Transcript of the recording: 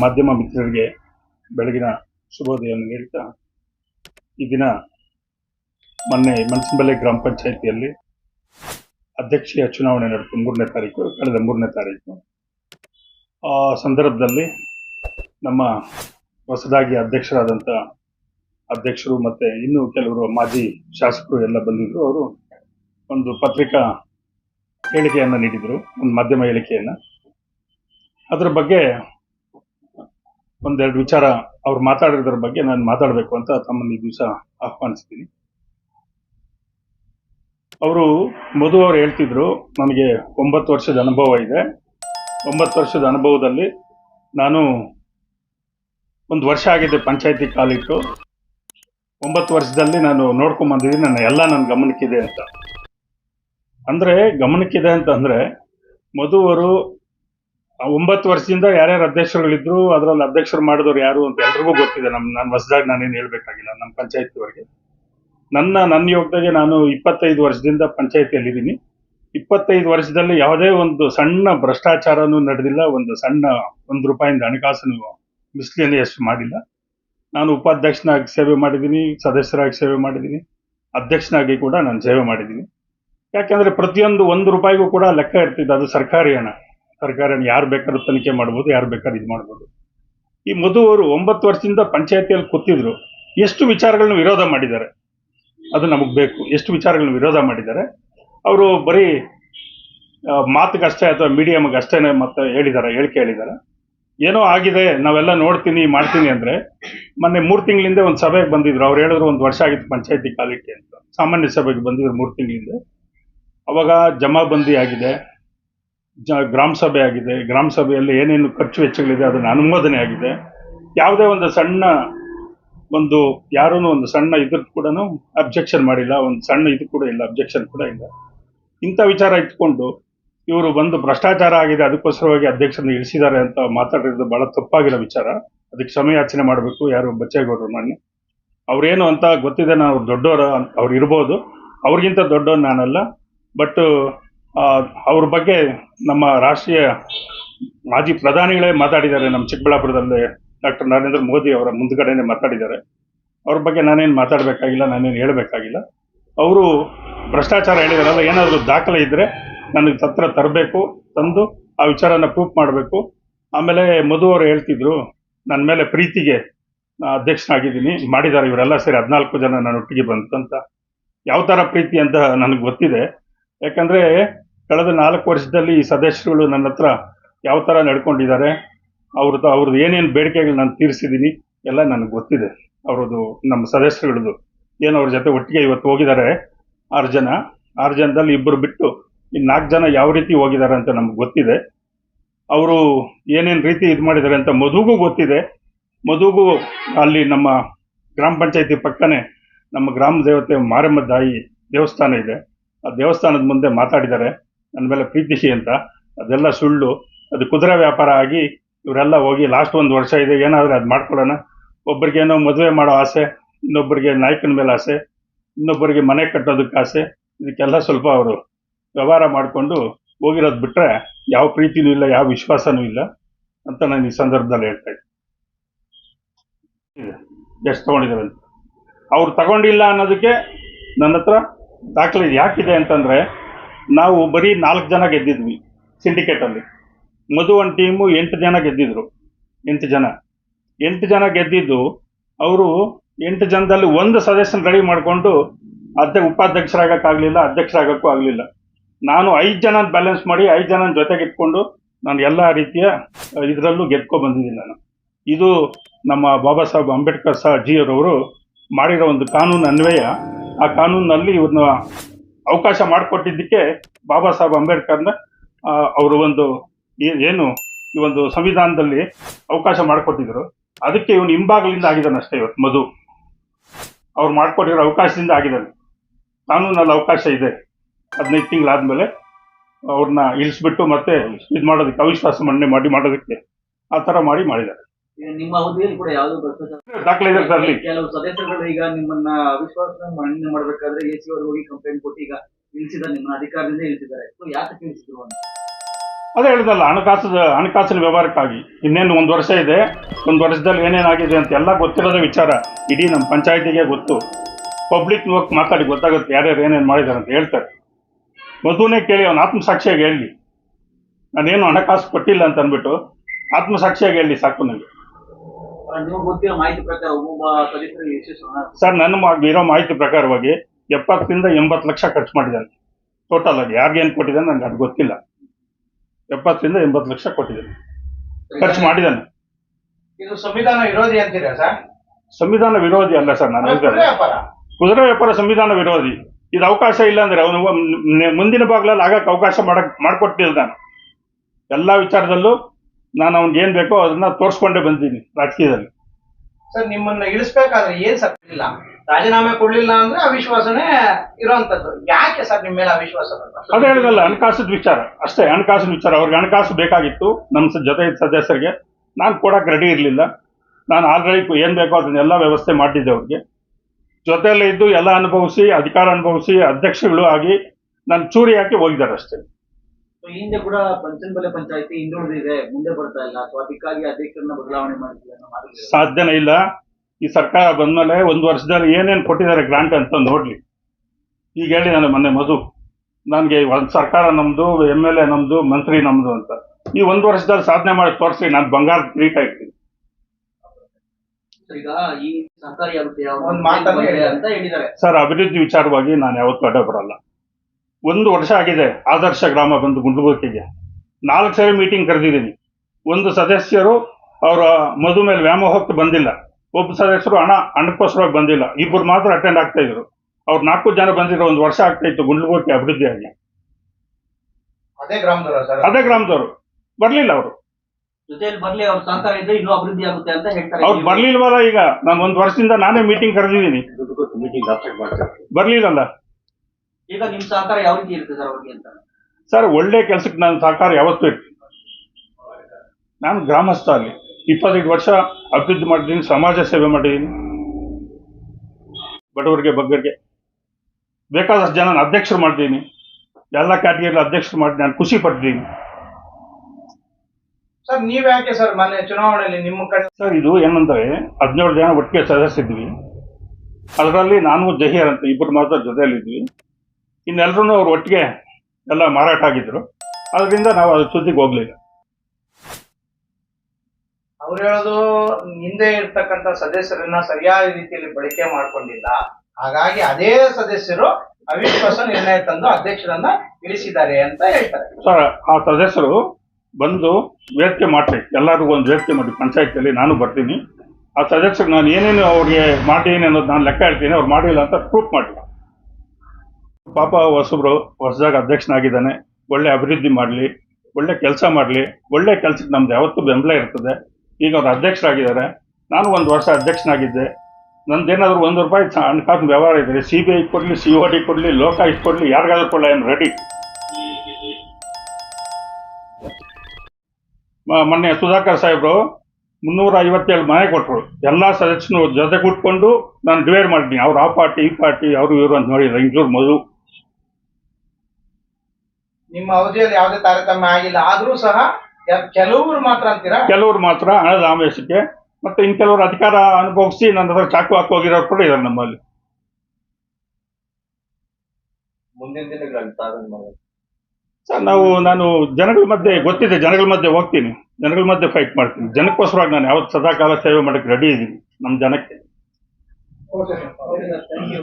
ಮಾಧ್ಯಮ ಮಿತ್ರರಿಗೆ ಬೆಳಗಿನ ಶುಭೋದಯವನ್ನು ನೀಡುತ್ತಾ ಈ ದಿನ ಮೊನ್ನೆ ಮನ್ಸಂಬೆಲೆ ಗ್ರಾಮ ಪಂಚಾಯಿತಿಯಲ್ಲಿ ಅಧ್ಯಕ್ಷೀಯ ಚುನಾವಣೆ ನಡೆಯಿತು ಮೂರನೇ ತಾರೀಕು, ಕಳೆದ ಮೂರನೇ ತಾರೀಕು. ಆ ಸಂದರ್ಭದಲ್ಲಿ ನಮ್ಮ ಹೊಸದಾಗಿ ಅಧ್ಯಕ್ಷರಾದಂಥ ಅಧ್ಯಕ್ಷರು ಮತ್ತು ಇನ್ನೂ ಕೆಲವರು ಮಾಜಿ ಶಾಸಕರು ಎಲ್ಲ ಬಂದಿದ್ದರು ಅವರು ಒಂದು ಪತ್ರಿಕಾ ಹೇಳಿಕೆಯನ್ನು ನೀಡಿದರು, ಒಂದು ಮಾಧ್ಯಮ ಹೇಳಿಕೆಯನ್ನು. ಅದರ ಬಗ್ಗೆ ಒಂದೆರಡು ವಿಚಾರ ಅವ್ರು ಮಾತಾಡಿರೋದರ ಬಗ್ಗೆ ನಾನು ಮಾತಾಡಬೇಕು ಅಂತ ತಮ್ಮನ್ನು ಈ ದಿವಸ ಆಹ್ವಾನಿಸ್ತೀನಿ. ಅವರು ಮಧು ಅವರು ಹೇಳ್ತಿದ್ರು ನನಗೆ ಒಂಬತ್ತು ವರ್ಷದ ಅನುಭವ ಇದೆ. ಒಂಬತ್ತು ವರ್ಷದ ಅನುಭವದಲ್ಲಿ ನಾನು ಒಂದು ವರ್ಷ ಆಗಿದೆ ಪಂಚಾಯತಿ ಕಾಲಿಟ್ಟು. ಒಂಬತ್ತು ವರ್ಷದಲ್ಲಿ ನಾನು ನೋಡ್ಕೊಂಬಂದಿದ್ದೀನಿ ನನ್ನ ಎಲ್ಲ ನನ್ನ ಗಮನಕ್ಕಿದೆ ಅಂತ. ಅಂದರೆ ಗಮನಕ್ಕಿದೆ ಅಂತಂದರೆ ಮಧುವರು ಒಂಬತ್ತು ವರ್ಷದಿಂದ ಯಾರ್ಯಾರು ಅಧ್ಯಕ್ಷರುಗಳಿದ್ರು, ಅದರಲ್ಲಿ ಅಧ್ಯಕ್ಷರು ಮಾಡಿದವರು ಯಾರು ಅಂತ ಎಲ್ರಿಗೂ ಗೊತ್ತಿದೆ. ನಮ್, ನಾನು ಹೊಸದಾಗಿ ನಾನೇನು ಹೇಳ್ಬೇಕಾಗಿಲ್ಲ. ನಮ್ಮ ಪಂಚಾಯತಿವರೆಗೆ. ನನ್ನ ನನ್ನ ಯೋಗದಾಗೆ ನಾನು ಇಪ್ಪತ್ತೈದು ವರ್ಷದಿಂದ ಪಂಚಾಯತಿಯಲ್ಲಿದ್ದೀನಿ. ಇಪ್ಪತ್ತೈದು ವರ್ಷದಲ್ಲಿ ಯಾವುದೇ ಒಂದು ಸಣ್ಣ ಭ್ರಷ್ಟಾಚಾರನೂ ನಡೆದಿಲ್ಲ. ಒಂದು ಸಣ್ಣ ಒಂದು ರೂಪಾಯಿಂದ ಹಣಕಾಸನ್ನು ಎಷ್ಟು ಮಾಡಿಲ್ಲ. ನಾನು ಉಪಾಧ್ಯಕ್ಷನಾಗಿ ಸೇವೆ ಮಾಡಿದ್ದೀನಿ, ಸದಸ್ಯರಾಗಿ ಸೇವೆ ಮಾಡಿದ್ದೀನಿ, ಅಧ್ಯಕ್ಷನಾಗಿ ಕೂಡ ನಾನು ಸೇವೆ ಮಾಡಿದ್ದೀನಿ. ಯಾಕಂದ್ರೆ ಪ್ರತಿಯೊಂದು ಒಂದು ರೂಪಾಯಿಗೂ ಕೂಡ ಲೆಕ್ಕ ಇರ್ತಿದ್ದು ಅದು ಸರ್ಕಾರಿ ಹಣ. ಸರ್ಕಾರಿ ಹಣ ಯಾರು ಬೇಕಾದ್ರೂ ತನಿಖೆ ಮಾಡ್ಬೋದು, ಯಾರು ಬೇಕಾದ್ರೂ ಇದು ಮಾಡ್ಬೋದು. ಈ ಮಧು ಅವರು ಒಂಬತ್ತು ವರ್ಷದಿಂದ ಪಂಚಾಯತಿಯಲ್ಲಿ ಕೂತಿದ್ರು. ಎಷ್ಟು ವಿಚಾರಗಳನ್ನ ವಿರೋಧ ಮಾಡಿದ್ದಾರೆ? ಅದು ನಮಗೆ ಬೇಕು. ಎಷ್ಟು ವಿಚಾರಗಳನ್ನ ವಿರೋಧ ಮಾಡಿದ್ದಾರೆ? ಅವರು ಬರೀ ಮಾತಿಗಷ್ಟೇ ಅಥವಾ ಮೀಡಿಯಮ್ಗೆ ಅಷ್ಟೇನೆ ಮತ್ತೆ ಹೇಳಿದ್ದಾರೆ ಹೇಳಿಕೆ ಹೇಳಿದ್ದಾರೆ ಏನೋ ಆಗಿದೆ, ನಾವೆಲ್ಲ ನೋಡ್ತೀನಿ, ಮಾಡ್ತೀನಿ ಅಂದ್ರೆ ಮೊನ್ನೆ ಮೂರು ತಿಂಗಳಿಂದ ಒಂದು ಸಭೆಗೆ ಬಂದಿದ್ರು. ಅವ್ರು ಹೇಳಿದ್ರು ಒಂದು ವರ್ಷ ಆಗಿತ್ತು ಪಂಚಾಯತಿ ಕಾಲಿಕ್ಕೆ ಅಂತ. ಸಾಮಾನ್ಯ ಸಭೆಗೆ ಬಂದಿದ್ರು ಮೂರು ತಿಂಗಳಿಂದ. ಅವಾಗ ಜಮಾಬಂದಿ ಆಗಿದೆ. ಜ, ಗ್ರಾಮ ಸಭೆ ಆಗಿದೆ. ಗ್ರಾಮ ಸಭೆಯಲ್ಲಿ ಏನೇನು ಖರ್ಚು ವೆಚ್ಚಗಳಿದೆ ಅದನ್ನು ಅನುಮೋದನೆ ಆಗಿದೆ. ಯಾವುದೇ ಒಂದು ಸಣ್ಣ ಒಂದು ಯಾರೂ ಒಂದು ಸಣ್ಣ ಇದ್ರ ಕೂಡ ಅಬ್ಜೆಕ್ಷನ್ ಮಾಡಿಲ್ಲ. ಒಂದು ಸಣ್ಣ ಇದು ಕೂಡ ಇಲ್ಲ, ಅಬ್ಜೆಕ್ಷನ್ ಕೂಡ ಇಲ್ಲ. ಇಂಥ ವಿಚಾರ ಇಟ್ಕೊಂಡು ಇವರು ಬಂದು ಭ್ರಷ್ಟಾಚಾರ ಆಗಿದೆ, ಅದಕ್ಕೋಸ್ಕರವಾಗಿ ಅಧ್ಯಕ್ಷರನ್ನ ಇಳಿಸಿದ್ದಾರೆ ಅಂತ ಮಾತಾಡಿರೋದು ಬಹಳ ತಪ್ಪಾಗಿರೋ ವಿಚಾರ. ಅದಕ್ಕೆ ಸಮಯಾಚನೆ ಮಾಡಬೇಕು, ಯಾರು ಬಚ್ಚೇಗೌಡರು ನಾನು ಅವ್ರೇನು ಅಂತ ಗೊತ್ತಿದೆ ನಾವು ದೊಡ್ಡವರು, ಅವ್ರು ಇರ್ಬೋದು. ಅವ್ರಿಗಿಂತ ದೊಡ್ಡವ್ರು ನಾನಲ್ಲ. ಬಟ್ ಅವ್ರ ಬಗ್ಗೆ ನಮ್ಮ ರಾಷ್ಟ್ರೀಯ ಮಾಜಿ ಪ್ರಧಾನಿಗಳೇ ಮಾತಾಡಿದ್ದಾರೆ. ನಮ್ಮ ಚಿಕ್ಕಬಳ್ಳಾಪುರದಲ್ಲಿ ಡಾಕ್ಟರ್ ನರೇಂದ್ರ ಮೋದಿ ಅವರ ಮುಂದ್ಗಡೆನೆ ಮಾತಾಡಿದ್ದಾರೆ. ಅವ್ರ ಬಗ್ಗೆ ನಾನೇನು ಮಾತಾಡಬೇಕಾಗಿಲ್ಲ, ನಾನೇನು ಹೇಳಬೇಕಾಗಿಲ್ಲ. ಅವರು ಭ್ರಷ್ಟಾಚಾರ ಹೇಳಿದಾರಲ್ಲ, ಏನಾದರೂ ದಾಖಲೆ ಇದ್ದರೆ ನನಗೆ ತತ್ರ ತರಬೇಕು, ತಂದು ಆ ವಿಚಾರನ ಪ್ರೂಫ್ ಮಾಡಬೇಕು. ಆಮೇಲೆ ಮಧು ಅವರು ಹೇಳ್ತಿದ್ರು ನನ್ನ ಮೇಲೆ ಪ್ರೀತಿಗೆ ಅಧ್ಯಕ್ಷನಾಗಿದ್ದೀನಿ ಮಾಡಿದ್ದಾರೆ ಇವರೆಲ್ಲ ಸೇರಿ ಹದಿನಾಲ್ಕು ಜನ ನಾನು ಒಟ್ಟಿಗೆ ಬಂತು ಅಂತ. ಯಾವ ಥರ ಪ್ರೀತಿ ಅಂತ ನನಗೆ ಗೊತ್ತಿದೆ. ಯಾಕಂದರೆ ಕಳೆದ ನಾಲ್ಕು ವರ್ಷದಲ್ಲಿ ಈ ಸದಸ್ಯರುಗಳು ನನ್ನ ಹತ್ರ ಯಾವ ಥರ ನಡ್ಕೊಂಡಿದ್ದಾರೆ, ಅವ್ರದ್ದು ಅವ್ರದ್ದು ಏನೇನು ಬೇಡಿಕೆಗಳು ನಾನು ತೀರಿಸಿದ್ದೀನಿ ಎಲ್ಲ ನನಗೆ ಗೊತ್ತಿದೆ. ಅವ್ರದ್ದು ನಮ್ಮ ಸದಸ್ಯರುಗಳದ್ದು. ಏನು ಅವ್ರ ಜೊತೆ ಒಟ್ಟಿಗೆ ಇವತ್ತು ಹೋಗಿದ್ದಾರೆ, ಆರು ಜನ. ಆರು ಜನದಲ್ಲಿ ಇಬ್ಬರು ಬಿಟ್ಟು ಇನ್ನು ನಾಲ್ಕು ಜನ ಯಾವ ರೀತಿ ಹೋಗಿದ್ದಾರೆ ಅಂತ ನಮ್ಗೆ ಗೊತ್ತಿದೆ. ಅವರು ಏನೇನು ರೀತಿ ಇದು ಮಾಡಿದ್ದಾರೆ ಅಂತ ಮಧುಗೂ ಗೊತ್ತಿದೆ. ಮಧುಗೂ ಅಲ್ಲಿ ನಮ್ಮ ಗ್ರಾಮ ಪಂಚಾಯತಿ ಪಕ್ಕನೇ ನಮ್ಮ ಗ್ರಾಮ ದೇವತೆ ಮಾರಮ್ಮ ದೇವಸ್ಥಾನ ಇದೆ. ಆ ದೇವಸ್ಥಾನದ ಮುಂದೆ ಮಾತಾಡಿದ್ದಾರೆ. ನನ್ನ ಮೇಲೆ ಪ್ರೀತಿಸಿ ಅಂತ. ಅದೆಲ್ಲ ಸುಳ್ಳು. ಅದು ಕುದುರೆ ವ್ಯಾಪಾರ ಆಗಿ ಇವರೆಲ್ಲ ಹೋಗಿ ಲಾಸ್ಟ್ ಒಂದು ವರ್ಷ ಇದೆ. ಏನಾದರೂ ಅದು ಮಾಡ್ಕೊಳ್ಳೋಣ. ಒಬ್ಬರಿಗೇನೋ ಮದುವೆ ಮಾಡೋ ಆಸೆ ಇನ್ನೊಬ್ಬರಿಗೆ ನಾಯಕನ ಮೇಲೆ ಆಸೆ ಇನ್ನೊಬ್ಬರಿಗೆ ಮನೆ ಕಟ್ಟೋದಕ್ಕೆ ಆಸೆ, ಇದಕ್ಕೆಲ್ಲ ಸ್ವಲ್ಪ ಅವರು ವ್ಯವಹಾರ ಮಾಡಿಕೊಂಡು ಹೋಗಿರೋದು ಬಿಟ್ಟರೆ ಯಾವ ಪ್ರೀತಿನೂ ಇಲ್ಲ, ಯಾವ ವಿಶ್ವಾಸನೂ ಇಲ್ಲ ಅಂತ ನಾನು ಈ ಸಂದರ್ಭದಲ್ಲಿ ಹೇಳ್ತಾ ಇದ್ದೆ. ಇದೆ. ಎಷ್ಟು ತಗೊಂಡಿದ್ದಾರೆ ಅಂತ. ಅವ್ರು ತಗೊಂಡಿಲ್ಲ ಅನ್ನೋದಕ್ಕೆ ನನ್ನ ಹತ್ರ ದಾಖಲೆ ಯಾಕಿದೆ ಅಂತಂದರೆ, ನಾವು ಬರೀ ನಾಲ್ಕು ಜನ ಗೆದ್ದಿದ್ವಿ ಸಿಂಡಿಕೇಟಲ್ಲಿ ಮಧು ಒಂದು ಟೀಮು ಎಂಟು ಜನ ಗೆದ್ದಿದ್ರು. ಎಂಟು ಜನ. ಎಂಟು ಜನ ಗೆದ್ದಿದ್ದು, ಅವರು ಎಂಟು ಜನದಲ್ಲಿ ಒಂದು ಸದಸ್ಯನ ರೆಡಿ ಮಾಡಿಕೊಂಡು ಅಧ್ಯ ಉಪಾಧ್ಯಕ್ಷರಾಗಕ್ಕಾಗಲಿಲ್ಲ, ಅಧ್ಯಕ್ಷರಾಗಕ್ಕೂ ಆಗಲಿಲ್ಲ. ನಾನು ಐದು ಜನ ಬ್ಯಾಲೆನ್ಸ್ ಮಾಡಿ, ಐದು ಜನ ಜೊತೆಗೆ ಇಟ್ಕೊಂಡು ನಾನು ಎಲ್ಲ ರೀತಿಯ, ಇದರಲ್ಲೂ ಗೆದ್ಕೊ ಬಂದಿದ್ದೀನಿ ನಾನು. ಇದು ನಮ್ಮ ಬಾಬಾ ಸಾಹೇಬ್ ಅಂಬೇಡ್ಕರ್ ಸಹ ಜಿಯವರವರು ಮಾಡಿರೋ ಒಂದು ಕಾನೂನು ಅನ್ವಯ ಆ ಕಾನೂನಿನಲ್ಲಿ ಇವ್ರನ್ನ ಅವಕಾಶ ಮಾಡಿಕೊಟ್ಟಿದ್ದಕ್ಕೆ ಬಾಬಾ ಸಾಹೇಬ್ ಅಂಬೇಡ್ಕರ್ನ ಅವರು ಒಂದು ಏನು ಈ ಒಂದು ಸಂವಿಧಾನದಲ್ಲಿ ಅವಕಾಶ ಮಾಡಿಕೊಟ್ಟಿದ್ರು. ಅದಕ್ಕೆ ಇವನು ಹಿಂಭಾಗಲಿಂದ ಆಗಿದ್ದಾನೆ ಅಷ್ಟೇ ಇವತ್ತು ಮಧು. ಅವ್ರು ಮಾಡಿಕೊಟ್ಟಿರೋ ಅವಕಾಶದಿಂದ ಆಗಿದ್ದಾನೆ. ಕಾನೂನಲ್ಲಿ ಅವಕಾಶ ಇದೆ. ಹದಿನೈದು ತಿಂಗಳಾದ್ಮೇಲೆ ಅವ್ರನ್ನ ಇಳಿಸ್ಬಿಟ್ಟು ಮತ್ತೆ ಇದು ಮಾಡೋದಕ್ಕೆ ಅವಿಶ್ವಾಸ ಮನ್ನೆ ಮಾಡಿ ಮಾಡೋದಕ್ಕೆ ಆ ಥರ ಮಾಡಿ ಮಾಡಿದ್ದಾರೆ. ಈಗ ನಿಮ್ಮ ಅವಧಿಯಲ್ಲಿ ಕೂಡ ಯಾವುದು ಭ್ರಷ್ಟಾಚಾರ ದಾಖಲೆ ಇದೆ ಸರ್ ಅಲ್ಲಿ. ಕೆಲವು ಸದಸ್ಯರುಗಳು ಈಗ ನಿಮ್ಮನ್ನ ಅವಿಶ್ವಾಸ ಮನ್ನಣೆ ಮಾಡ್ಬೇಕಾದ್ರೆ ಎ ಸಿ ಅವರು ಹೋಗಿ ಕಂಪ್ಲೇಂಟ್ ಕೊಟ್ಟು ಈಗ ಇಳಿಸಿದ ನಿಮ್ಮ ಅಧಿಕಾರದಿಂದ ಇಳಿಸಿದ್ದಾರೆ ಸೊ ಯಾಕೆ ತಿಳಿಸಿದ್ರು ಅಂತ? ಅದೇ ಹೇಳಿದಲ್ಲ ಹಣಕಾಸು ಹಣಕಾಸಿನ ವ್ಯವಹಾರಕ್ಕಾಗಿ. ಇನ್ನೇನು ಒಂದು ವರ್ಷ ಇದೆ ಒಂದು ವರ್ಷದಲ್ಲಿ ಏನೇನಾಗಿದೆ ಅಂತ ಎಲ್ಲ ಗೊತ್ತಿರೋದೇ ವಿಚಾರ. ಇಡೀ ನಮ್ಮ ಪಂಚಾಯತಿಗೆ ಗೊತ್ತು. ಪಬ್ಲಿಕ್ ಹೋಗಿ ಮಾತಾಡಿ ಗೊತ್ತಾಗುತ್ತೆ ಯಾರ್ಯಾರು ಏನೇನು ಮಾಡಿದ್ದಾರೆ ಅಂತ ಹೇಳ್ತಾರೆ. ಮಧುನೇ ಕೇಳಿ ಅವನು ಆತ್ಮಸಾಕ್ಷಿಯಾಗಿ ಹೇಳಿ. ನಾನೇನು ಹಣಕಾಸು ಕೊಟ್ಟಿಲ್ಲ ಅಂತ ಅಂದ್ಬಿಟ್ಟು ಆತ್ಮಸಾಕ್ಷಿಯಾಗಿ ಹೇಳಿ ಸಾಕು ನನಗೆ. ಮಾಹಿತಿ ಪ್ರಕಾರ ಒಬ್ಬೊಬ್ಬ ಸದಸ್ಯರಿಗೆ ಎಷ್ಟು ಸರ್ ನನ್ನ ಮ- ಇರೋ ಮಾಹಿತಿ ಪ್ರಕಾರವಾಗಿ ಎಪ್ಪತ್ತರಿಂದ ಎಂಬತ್ತು ಲಕ್ಷ ಖರ್ಚು ಮಾಡಿದ್ದಾನೆ ಟೋಟಲ್ ಆಗಿ ಯಾರಿಗೇನು ಕೊಟ್ಟಿದ್ದಾನೆ ನನಗೆ ಅದು ಗೊತ್ತಿಲ್ಲ. ಎಪ್ಪತ್ತರಿಂದ ಎಂಬತ್ತು ಲಕ್ಷ ಕೊಟ್ಟಿದ್ದಾನೆ ಖರ್ಚು ಮಾಡಿದ್ದಾನೆ. ಇದು ಸಂವಿಧಾನ ವಿರೋಧಿ ಅಂತೀರಾ ಸರ್? ಸಂವಿಧಾನ ವಿರೋಧಿ ಅಲ್ಲ ಸರ್ ನಾನು ಕುದುರೆ ಹೇಳಿದ್ರೆ ವ್ಯಾಪಾರ. ಕುದುರೆ ವ್ಯಾಪಾರ ಸಂವಿಧಾನ ವಿರೋಧಿ. ಇದು ಅವಕಾಶ ಇಲ್ಲ ಅಂದ್ರೆ ಅವನು ಮುಂದಿನ ಭಾಗದಲ್ಲಿ ಆಗಕ್ಕೆ ಅವಕಾಶ ಮಾಡಕ್ ಮಾಡಿಕೊಟ್ಟಿಲ್ಲ ನಾನು. ಎಲ್ಲ ವಿಚಾರದಲ್ಲೂ ನಾನು ಅವ್ನಿಗೆ ಏನ್ ಬೇಕೋ ಅದನ್ನ ತೋರಿಸ್ಕೊಂಡೇ ಬಂದಿದ್ದೀನಿ ರಾಜಕೀಯದಲ್ಲಿ. ಸರ್ ನಿಮ್ಮನ್ನ ಇಳಿಸ್ಬೇಕಾದ್ರೆ ಏನ್ ಸರ್? ಇಲ್ಲ. ರಾಜೀನಾಮೆ ಕೊಡ್ಲಿಲ್ಲ ಅಂದ್ರೆ ಅವಿಶ್ವಾಸನೇ ಇರುವಂತದ್ದು ಯಾಕೆ ಸರ್ ನಿಮ್ಮ ಮೇಲೆ ಅವಿಶ್ವಾಸ ಬಂತು? ಅದೇ ಹೇಳಿದಲ್ಲ ಹಣಕಾಸದ ವಿಚಾರ. ಅಷ್ಟೇ ಹಣಕಾಸಿನ ವಿಚಾರ. ಅವ್ರಿಗೆ ಹಣಕಾಸು ಬೇಕಾಗಿತ್ತು ನಮ್ಮ ಸ- ಜೊತೆ ಇದ್ದ ಸದಸ್ಯರಿಗೆ. ನಾನು ಕೊಡಕ್ಕೆ ರೆಡಿ ಇರಲಿಲ್ಲ. ನಾನು ಆಲ್ರೆಡಿ ಏನು ಬೇಕೋ ಅದನ್ನೆಲ್ಲ ವ್ಯವಸ್ಥೆ ಮಾಡಿದ್ದೆ ಅವ್ರಿಗೆ. ಜೊತೆಯಲ್ಲೇ ಇದ್ದು ಎಲ್ಲ ಅನುಭವಿಸಿ ಅಧಿಕಾರ ಅನುಭವಿಸಿ ಅಧ್ಯಕ್ಷಗಳು ಆಗಿ ನಾನು ಚೂರಿ ಹಾಕಿ ಹೋಗಿದ್ದಾರೆ ಅಷ್ಟೇ. ಈ ಹಿಂದೆ ಕೂಡ ಪಂಚನಬಲೆ ಪಂಚಾಯತಿ ಹಿಂದುಳಿದಿದೆ ಮುಂದೆ ಬರ್ತಾ ಇಲ್ಲ. ಸೊ ಅದಕ್ಕಾಗಿ ಅಧ್ಯಕ್ಷರನ್ನ ಬದಲಾವಣೆ ಮಾಡಿದ್ರೆ ಅನ್ನೋ. ಸಾಧ್ಯನೇ ಇಲ್ಲ. ಈ ಸರ್ಕಾರ ಬಂದ್ಮೇಲೆ ಒಂದು ವರ್ಷದಲ್ಲಿ ಏನೇನು ಕೊಟ್ಟಿದ್ದಾರೆ ಗ್ರಾಂಟ್ ಅಂತ ನೋಡ್ಲಿ. ಈಗ ಹೇಳಿ ನಾನು ಮೊನ್ನೆ ಮಧು. ನನಗೆ ಒಂದು ಸರ್ಕಾರ ನಮ್ದು ಎಂ ಎಲ್ ಎ ನಮ್ದು ಮಂತ್ರಿ ನಮ್ದು ಅಂತ. ಈ ಒಂದು ವರ್ಷದಲ್ಲಿ ಸಾಧನೆ ಮಾಡಿ ತೋರಿಸಿ ನಾನು ಬಂಗಾರ ಟ್ರೀಟ್ ಆಗ್ತೀನಿ ಈಗ ಈ ಸಹಕಾರಿ ಆಗುತ್ತೆ ಒಂದ್ ಮಾತನ್ನ ಅಂತ ಹೇಳಿದ್ದಾರೆ. ಸರ್ ಅಭಿವೃದ್ಧಿ ವಿಚಾರವಾಗಿ ನಾನು ಯಾವತ್ತೂ ಅಡ್ಡ ಬರಲ್ಲ. ಒಂದು ವರ್ಷ ಆಗಿದೆ ಆದರ್ಶ ಗ್ರಾಮ ಬಂದು ಗುಂಡ್ಲುಗುರ್ತಿಗೆ ನಾಲ್ಕು ಸಾರಿ ಮೀಟಿಂಗ್ ಕರೆದಿದ್ದೀನಿ. ಒಂದು ಸದಸ್ಯರು ಅವರ ಮಧು ಮೇಲೆ ವ್ಯಾಮೋಹಕ್ಕೆ ಬಂದಿಲ್ಲ. ಒಬ್ಬ ಸದಸ್ಯರು ಹಣ ಹಣಕ್ಕೋಸ್ಕರವಾಗಿ ಬಂದಿಲ್ಲ. ಇಬ್ಬರು ಮಾತ್ರ ಅಟೆಂಡ್ ಆಗ್ತಾ ಇದ್ರು. ಅವ್ರು ನಾಲ್ಕು ಜನ ಬಂದಿದ್ರು ಒಂದು ವರ್ಷ ಆಗ್ತಾ ಇತ್ತು ಗುಂಡ್ಲುಗುರ್ತಿ ಅಭಿವೃದ್ಧಿಯಾಗಿ ಅದೇ ಗ್ರಾಮದವರು ಸರ್? ಅದೇ ಗ್ರಾಮದವರು. ಬರ್ಲಿಲ್ಲ ಅವರು. ಜೊತೆಯಲ್ಲಿ ಬರ್ಲಿ ಅವ್ರ ಸಹಕಾರ ಇದ್ರೆ ಇನ್ನೂ ಅಭಿವೃದ್ಧಿ ಆಗುತ್ತೆ ಅಂತ ಹೇಳ್ತಾರೆ. ಅವ್ರು ಬರ್ಲಿಲ್ವಲ್ಲ ಈಗ? ನಾನು ಒಂದು ವರ್ಷದಿಂದ ನಾನೇ ಮೀಟಿಂಗ್ ಕರೆದಿದ್ದೀನಿ. ಬರ್ಲಿಲ್ಲಲ್ಲ? ಈಗ ನಿಮ್ ಸಹಕಾರ ಯಾವ ರೀತಿ ಇರುತ್ತೆ ಸರ್ ಅವ್ರಿಗೆ ಅಂತ? ಸರ್ ಒಳ್ಳೆ ಕೆಲಸಕ್ಕೆ ನಾನು ಸಹಕಾರ ಯಾವತ್ತೂ ಇರ್ತೀನಿ ನಾನು ಗ್ರಾಮಸ್ಥ ಅಲ್ಲಿ. ಇಪ್ಪತ್ತೈದು ವರ್ಷ ಅಭಿವೃದ್ಧಿ ಮಾಡಿದ್ದೀನಿ ಸಮಾಜ ಸೇವೆ ಮಾಡಿದ್ದೀನಿ. ಬಡವರಿಗೆ ಬಗ್ಗರಿಗೆ. ಬೇಕಾದಷ್ಟು ಜನ ಅಧ್ಯಕ್ಷರು ಮಾಡಿದ್ದೀನಿ ಎಲ್ಲ ಕ್ಯಾಟಗರಿ ಅಧ್ಯಕ್ಷರು ಮಾಡಿ ನಾನು ಖುಷಿ ಪಟ್ಟಿದ್ದೀನಿ ಸರ್ ನೀವ್ ಯಾಕೆ ಸರ್ ಮೊನ್ನೆ ಚುನಾವಣೆಯಲ್ಲಿ ನಿಮ್ಮ ಕಡೆ ಸರ್ ಇದು ಏನಂದ್ರೆ ಹದಿನೇಳು ಜನ ಒಟ್ಟಿಗೆ ಸದಸ್ಯರಿದ್ವಿ. ಅದರಲ್ಲಿ ನಾನು ಜಹೀರ್ ಅಂತ ಇಬ್ಬರು ಮಾತ್ರ ಜೊತೆಯಲ್ಲಿದ್ವಿ. ಇನ್ನೆಲ್ಲರೂ ಅವ್ರು ಒಟ್ಟಿಗೆ ಎಲ್ಲ ಮಾರಾಟ ಆಗಿದ್ರು. ಅದರಿಂದ ನಾವು ಅದ್ರ ಸುದ್ದಿಗೆ ಹೋಗ್ಲಿಲ್ಲ. ಅವ್ರು ಹೇಳೋದು ಹಿಂದೆ ಇರ್ತಕ್ಕಂಥ ಸದಸ್ಯರನ್ನ ಸರಿಯಾದ ರೀತಿಯಲ್ಲಿ ಬಳಕೆ ಮಾಡ್ಕೊಂಡಿಲ್ಲ. ಹಾಗಾಗಿ ಅದೇ ಸದಸ್ಯರು ಅವಿಶ್ವಾಸ ನಿರ್ಣಯ ತಂದು ಅಧ್ಯಕ್ಷರನ್ನ ಇಳಿಸಿದ್ದಾರೆ ಅಂತ ಹೇಳ್ತಾರೆ. ಸರ್ ಆ ಸದಸ್ಯರು ಬಂದು ವೇದಿಕೆ ಮಾಡಿ ಎಲ್ಲರಿಗೂ ಒಂದು ವೇದಿಕೆ ಮಾಡಿ ಪಂಚಾಯತಿಯಲ್ಲಿ ನಾನು ಬರ್ತೀನಿ. ಆ ಸದಸ್ಯರು ನಾನು ಏನೇನು ಅವ್ರಿಗೆ ಮಾಡೀನಿ ಅನ್ನೋದು ನಾನು ಲೆಕ್ಕ ಹೇಳ್ತೀನಿ. ಅವ್ರು ಮಾಡಿಲ್ಲ ಅಂತ ಪ್ರೂಫ್ ಮಾಡಿ ಪಾಪ ಹೊಸಬ್ರು ಹೊಸದಾಗಿ ಅಧ್ಯಕ್ಷನಾಗಿದ್ದಾನೆ. ಒಳ್ಳೆ ಅಭಿವೃದ್ಧಿ ಮಾಡಲಿ, ಒಳ್ಳೆ ಕೆಲಸ ಮಾಡಲಿ, ಒಳ್ಳೆ ಕೆಲಸಕ್ಕೆ ನಮ್ದು ಯಾವತ್ತೂ ಬೆಂಬಲ ಇರ್ತದೆ. ಈಗ ಅವ್ರು ಅಧ್ಯಕ್ಷರಾಗಿದ್ದಾರೆ. ನಾನು ಒಂದು ವರ್ಷ ಅಧ್ಯಕ್ಷನಾಗಿದ್ದೆ. ನಂದೇನಾದರೂ ಒಂದು ರೂಪಾಯಿ ಹಣಕಾಸಿನ ವ್ಯವಹಾರ ಇದ್ದರೆ ಸಿ ಬಿ ಐ ಕೊಡಲಿ, ಸಿ ಒ ಡಿ ಕೊಡಲಿ, ಲೋಕಾಯುಕ್ತ ಕೊಡಲಿ, ಯಾರಿಗಾದ್ರೂ ಕೊಡಲಿ ಏನು ರೆಡಿ ಮೊನ್ನೆ ಸುಧಾಕರ್ ಸಾಹೇಬ್ರು ಮುನ್ನೂರ ಐವತ್ತೇಳು ಮನೆ ಕೊಟ್ಟರು ಎಲ್ಲ ಸದಸ್ಯರು ಜೊತೆ ಕೂತ್ಕೊಂಡು ನಾನು ಡಿವೈಡ್ ಮಾಡಿದ್ದೀನಿ ಅವ್ರು ಆ ಪಾರ್ಟಿ, ಈ ಪಾರ್ಟಿ, ಅವರು ಇವರು ಅಂತ ನೋಡಿ. ಇಂಕ್ಲೂಡ್ ಮಧು. ನಿಮ್ಮ ಅವಧಿಯಲ್ಲಿ ಯಾವುದೇ ತಾರತಮ್ಯ ಆಗಿಲ್ಲ. ಆದ್ರೂ ಸಹ ಕೆಲವರು ಮಾತ್ರ ಅಂತೀರಾ? ಕೆಲವರು ಮಾತ್ರ ಹಣದ ಆವೇಶಕ್ಕೆ ಮತ್ತೆ ಇನ್ ಕೆಲವರು ಅಧಿಕಾರ ಅನುಭವಿಸಿ ನನ್ನ ಹತ್ರ ಚಾಕು ಹಾಕಿ ಹೋಗಿರೋರು ಕೂಡ ಇದ್ದಾರೆ ನಮ್ಮಲ್ಲಿ. ಮುಂದಿನ ದಿನಗಳಲ್ಲಿ ಸರ್ ನಾವು ನಾನು ಜನಗಳ ಮಧ್ಯೆ ಗೊತ್ತಿದೆ ಜನಗಳ ಮಧ್ಯೆ ಹೋಗ್ತೀನಿ. ಜನಗಳ ಮಧ್ಯೆ ಫೈಟ್ ಮಾಡ್ತೀನಿ. ಜನಕ್ಕೋಸ್ಕರವಾಗಿ ನಾನು ಯಾವತ್ತು ಸದಾಕಾಲ ಸೇವೆ ಮಾಡಕ್ಕೆ ರೆಡಿ ಇದ್ದೀನಿ. ನಮ್ಮ ಜನಕ್ಕೆ. Okay sir thank you